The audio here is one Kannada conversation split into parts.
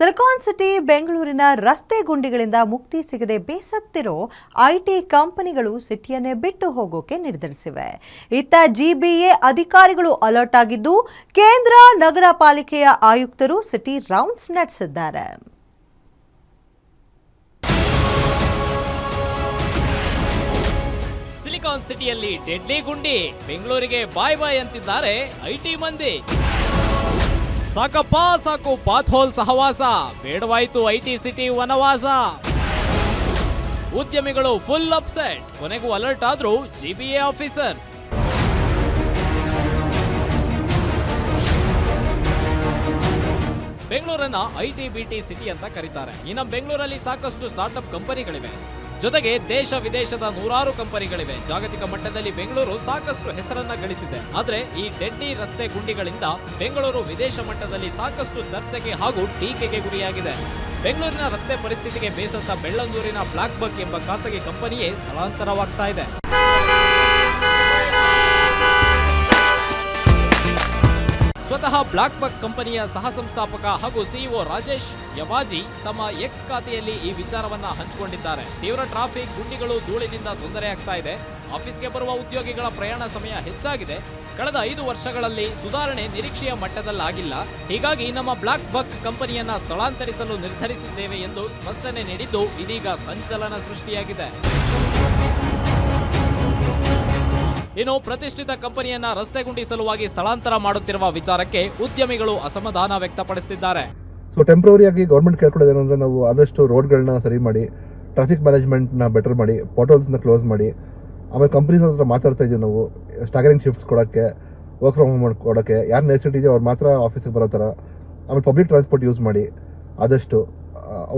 ಸಿಲಿಕಾನ್ ಸಿಟಿ, ಬೆಂಗಳೂರಿನ ರಸ್ತೆ ಗುಂಡಿಗಳಿಂದ ಮುಕ್ತಿ ಸಿಗದೆ ಬೇಸತ್ತಿರೋ ಐಟಿ ಕಂಪನಿಗಳು ಸಿಟಿಯನ್ನೇ ಬಿಟ್ಟು ಹೋಗೋಕೆ ನಿರ್ಧರಿಸಿವೆ. ಇತ್ತ ಜಿಬಿಎ ಅಧಿಕಾರಿಗಳು ಅಲರ್ಟ್ ಆಗಿದ್ದು, ಕೇಂದ್ರ ನಗರ ಪಾಲಿಕೆಯ ಆಯುಕ್ತರು ಸಿಟಿ ರೌಂಡ್ಸ್ ನಡೆಸಿದ್ದಾರೆ. ಸಿಲಿಕಾನ್ ಸಿಟಿಯಲ್ಲಿ ಡೆಡ್ಲಿ ಗುಂಡಿ, ಬೆಂಗಳೂರಿಗೆ ಬಾಯ್ ಬಾಯ್ ಅಂತಿದ್ದಾರೆ ಐಟಿ ಮಂದಿ. ಸಾಕಪ್ಪ, ಸಾಕು ಹೋಲ್ ಸಹವಾಸ. ಬೇಡವಾಯ್ತು ಐಟಿ ಸಿಟಿ ವನವಾಸ. ಉದ್ಯಮಿಗಳು ಫುಲ್ ಅಪ್ಸೆಟ್ ಕೊನೆಗೂ ಅಲರ್ಟ್ ಆದ್ರು ಜಿಬಿಎ ಆಫೀಸರ್ಸ್ ಬೆಂಗಳೂರನ್ನ ಐಟಿ ಬಿಟಿ ಸಿಟಿ ಅಂತ ಕರೀತಾರೆ. ಇನ್ನು ಬೆಂಗಳೂರಲ್ಲಿ ಸಾಕಷ್ಟು ಸ್ಟಾರ್ಟ್ಅಪ್ ಕಂಪನಿಗಳಿವೆ ಜೊತೆಗೆ ದೇಶ ವಿದೇಶದ ನೂರಾರು ಕಂಪನಿಗಳಿವೆ. ಜಾಗತಿಕ ಮಟ್ಟದಲ್ಲಿ ಬೆಂಗಳೂರು ಸಾಕಷ್ಟು ಹೆಸರನ್ನ ಗಳಿಸಿದೆ. ಆದ್ರೆ ಈ ಡೆಡ್ಡಿ ರಸ್ತೆ ಗುಂಡಿಗಳಿಂದ ಬೆಂಗಳೂರು ವಿದೇಶ ಮಟ್ಟದಲ್ಲಿ ಸಾಕಷ್ಟು ಚರ್ಚೆಗೆ ಹಾಗೂ ಟೀಕೆಗೆ ಗುರಿಯಾಗಿದೆ. ಬೆಂಗಳೂರಿನ ರಸ್ತೆ ಪರಿಸ್ಥಿತಿಗೆ ಬೇಸತ್ತ ಬೆಳ್ಳಂದೂರಿನ ಬ್ಲಾಕ್ ಬಕ್ ಎಂಬ ಖಾಸಗಿ ಕಂಪನಿಯೇ ಸ್ಥಳಾಂತರವಾಗ್ತಾ ಇದೆ. ಸ್ವತಃ ಬ್ಲಾಕ್ ಬಕ್ ಕಂಪನಿಯ ಸಹ ಸಂಸ್ಥಾಪಕ ಹಾಗೂ ಸಿಇಒ ರಾಜೇಶ್ ಯವಾಜಿ ತಮ್ಮ ಎಕ್ಸ್ ಖಾತೆಯಲ್ಲಿ ಈ ವಿಚಾರವನ್ನ ಹಂಚಿಕೊಂಡಿದ್ದಾರೆ. ತೀವ್ರ ಟ್ರಾಫಿಕ್, ಗುಂಡಿಗಳು, ಧೂಳಿನಿಂದ ತೊಂದರೆ ಆಗ್ತಾ ಇದೆ. ಆಫೀಸ್ಗೆ ಬರುವ ಉದ್ಯೋಗಿಗಳ ಪ್ರಯಾಣ ಸಮಯ ಹೆಚ್ಚಾಗಿದೆ. ಕಳೆದ ಐದು ವರ್ಷಗಳಲ್ಲಿ ಸುಧಾರಣೆ ನಿರೀಕ್ಷೆಯ ಮಟ್ಟದಲ್ಲಾಗಿಲ್ಲ. ಹೀಗಾಗಿ ನಮ್ಮ ಬ್ಲಾಕ್ ಬಕ್ ಕಂಪನಿಯನ್ನ ಸ್ಥಳಾಂತರಿಸಲು ನಿರ್ಧರಿಸಿದ್ದೇವೆ ಎಂದು ಸ್ಪಷ್ಟನೆ ನೀಡಿದ್ದು ಇದೀಗ ಸಂಚಲನ ಸೃಷ್ಟಿಯಾಗಿದೆ. ಇನ್ನು ಪ್ರತಿಷ್ಠಿತ ಕಂಪನಿಯನ್ನ ರಸ್ತೆ ಗುಂಡಿ ಸಲುವಾಗಿ ಸ್ಥಳಾಂತರ ಮಾಡುತ್ತಿರುವ ವಿಚಾರಕ್ಕೆ ಉದ್ಯಮಿಗಳು ಅಸಮಾಧಾನ ವ್ಯಕ್ತಪಡಿಸುತ್ತಿದ್ದಾರೆ ಸೊ ಟೆಂಪ್ರವರಿಯಾಗಿ ಗೌರ್ಮೆಂಟ್ ಕೇಳ್ಕೊಳ್ಳೋದು ಏನಂದ್ರೆ ನಾವು ಆದಷ್ಟು ರೋಡ್ಗಳನ್ನ ಸರಿ ಮಾಡಿ ಟ್ರಾಫಿಕ್ ಮ್ಯಾನೇಜ್ಮೆಂಟ್ನ ಬೆಟರ್ ಮಾಡಿ ಪೋರ್ಟಲ್ಸ್ನ ಕ್ಲೋಸ್ ಮಾಡಿ, ಆಮೇಲೆ ಕಂಪ್ನೀಸ್ ಹತ್ರ ಮಾತಾಡ್ತಾ ಇದ್ದೀವಿ ನಾವು ಸ್ಟಾಗರಿಂಗ್ ಶಿಫ್ಟ್ಸ್ ಕೊಡೋಕ್ಕೆ ವರ್ಕ್ ಫ್ರಮ್ ಹೋಮ್ ಕೊಡೋಕ್ಕೆ, ಯಾರು ನೆಸಿಟಿ ಇದೆ ಅವ್ರು ಮಾತ್ರ ಆಫೀಸಿಗೆ ಬರೋ ಥರ, ಆಮೇಲೆ ಪಬ್ಲಿಕ್ ಟ್ರಾನ್ಸ್ಪೋರ್ಟ್ ಯೂಸ್ ಮಾಡಿ, ಆದಷ್ಟು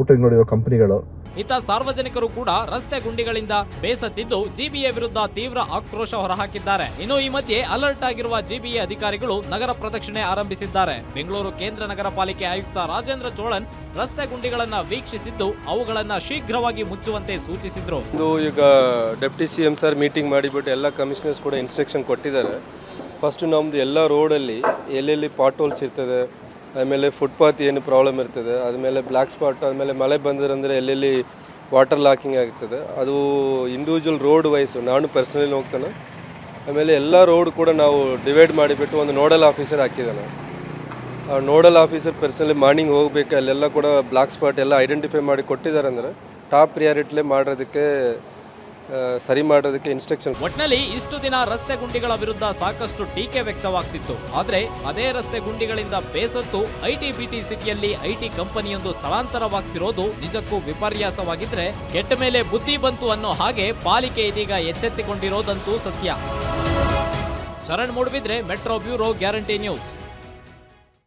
ಔಟಿಂಗ್ ನೋಡಿರೋ ಕಂಪ್ನಿಗಳು ಇತ್ತ ಸಾರ್ವಜನಿಕರು ಕೂಡ ರಸ್ತೆ ಗುಂಡಿಗಳಿಂದ ಬೇಸತ್ತಿದ್ದು ಜಿಬಿಎ ವಿರುದ್ಧ ತೀವ್ರ ಆಕ್ರೋಶ ಹೊರಹಾಕಿದ್ದಾರೆ. ಇನ್ನು ಈ ಮಧ್ಯೆ ಅಲರ್ಟ್ ಆಗಿರುವ ಜಿಬಿಎ ಅಧಿಕಾರಿಗಳು ನಗರ ಪ್ರದಕ್ಷಿಣೆ ಆರಂಭಿಸಿದ್ದಾರೆ. ಬೆಂಗಳೂರು ಕೇಂದ್ರ ನಗರ ಆಯುಕ್ತ ರಾಜೇಂದ್ರ ಚೋಳನ್ ರಸ್ತೆ ಗುಂಡಿಗಳನ್ನ ವೀಕ್ಷಿಸಿದ್ದು ಅವುಗಳನ್ನ ಶೀಘ್ರವಾಗಿ ಮುಚ್ಚುವಂತೆ ಸೂಚಿಸಿದ್ರು. ಇದು ಈಗ deputy C M sir meeting ಮಾಡಿಬಿಟ್ಟು ಎಲ್ಲ ಕಮಿಷನರ್ಸ್ ಕೂಡ ಇನ್ಸ್ಟ್ರಕ್ಷನ್ ಕೊಟ್ಟಿದ್ದಾರೆ. ಫಸ್ಟ್ ನಮ್ಮದು ಎಲ್ಲ ರೋಡಲ್ಲಿ ಎಲ್ಲೆಲ್ಲಿ ಪಾಟ್ ಹೋಲ್ಸ್ ಇರ್ತದೆ ಆಮೇಲೆ ಫುಟ್ಪಾತ್ ಏನು ಪ್ರಾಬ್ಲಮ್ ಇರ್ತದೆ ಆದಮೇಲೆ ಬ್ಲ್ಯಾಕ್ ಸ್ಪಾಟ್ ಆದಮೇಲೆ ಮಳೆ ಬಂದಿರಂದರೆ ಎಲ್ಲೆಲ್ಲಿ ವಾಟರ್ ಲಾಕಿಂಗ್ ಆಗ್ತದೆ. ಅದು ಇಂಡಿವಿಜುವಲ್ ರೋಡ್ ವೈಸು ನಾನು ಪರ್ಸನಲಿ ಹೋಗ್ತಾನೆ ಆಮೇಲೆ ಎಲ್ಲ ರೋಡ್ ಕೂಡ ನಾವು ಡಿವೈಡ್ ಮಾಡಿಬಿಟ್ಟು ಒಂದು ನೋಡಲ್ ಆಫೀಸರ್ ಹಾಕಿದ್ದಾನೆ. ಆ ನೋಡಲ್ ಆಫೀಸರ್ ಪರ್ಸನಲಿ ಮಾರ್ನಿಂಗ್ ಹೋಗ್ಬೇಕು, ಅಲ್ಲೆಲ್ಲ ಕೂಡ ಬ್ಲಾಕ್ ಸ್ಪಾಟ್ ಎಲ್ಲ ಐಡೆಂಟಿಫೈ ಮಾಡಿ ಕೊಟ್ಟಿದ್ದಾರೆ ಅಂದರೆ ಟಾಪ್ ಪ್ರಿಯಾರಿಟಿಲೇ ಮಾಡೋದಕ್ಕೆ ಸರಿ ಮಾಡೋದಕ್ಕೆ ಇನ್ಸ್ಟ್ರಕ್ಷನ್ ಒಟ್ಟಿನಲ್ಲಿ ಇಷ್ಟು ದಿನ ರಸ್ತೆ ಗುಂಡಿಗಳ ವಿರುದ್ಧ ಸಾಕಷ್ಟು ಟೀಕೆ ವ್ಯಕ್ತವಾಗ್ತಿತ್ತು. ಆದರೆ ಅದೇ ರಸ್ತೆ ಗುಂಡಿಗಳಿಂದ ಬೇಸತ್ತು ಐಟಿ ಬಿಟಿ ಸಿಟಿಯಲ್ಲಿ ಐಟಿ ಕಂಪನಿಯೊಂದು ಸ್ಥಳಾಂತರವಾಗ್ತಿರೋದು ನಿಜಕ್ಕೂ ವಿಪರ್ಯಾಸವಾಗಿದ್ರೆ ಕೆಟ್ಟ ಮೇಲೆ ಬುದ್ಧಿ ಬಂತು ಅನ್ನೋ ಹಾಗೆ ಪಾಲಿಕೆ ಇದೀಗ ಎಚ್ಚೆತ್ತಿಕೊಂಡಿರೋದಂತೂ ಸತ್ಯ. Sharan Moodbidri metro bureau guarantee news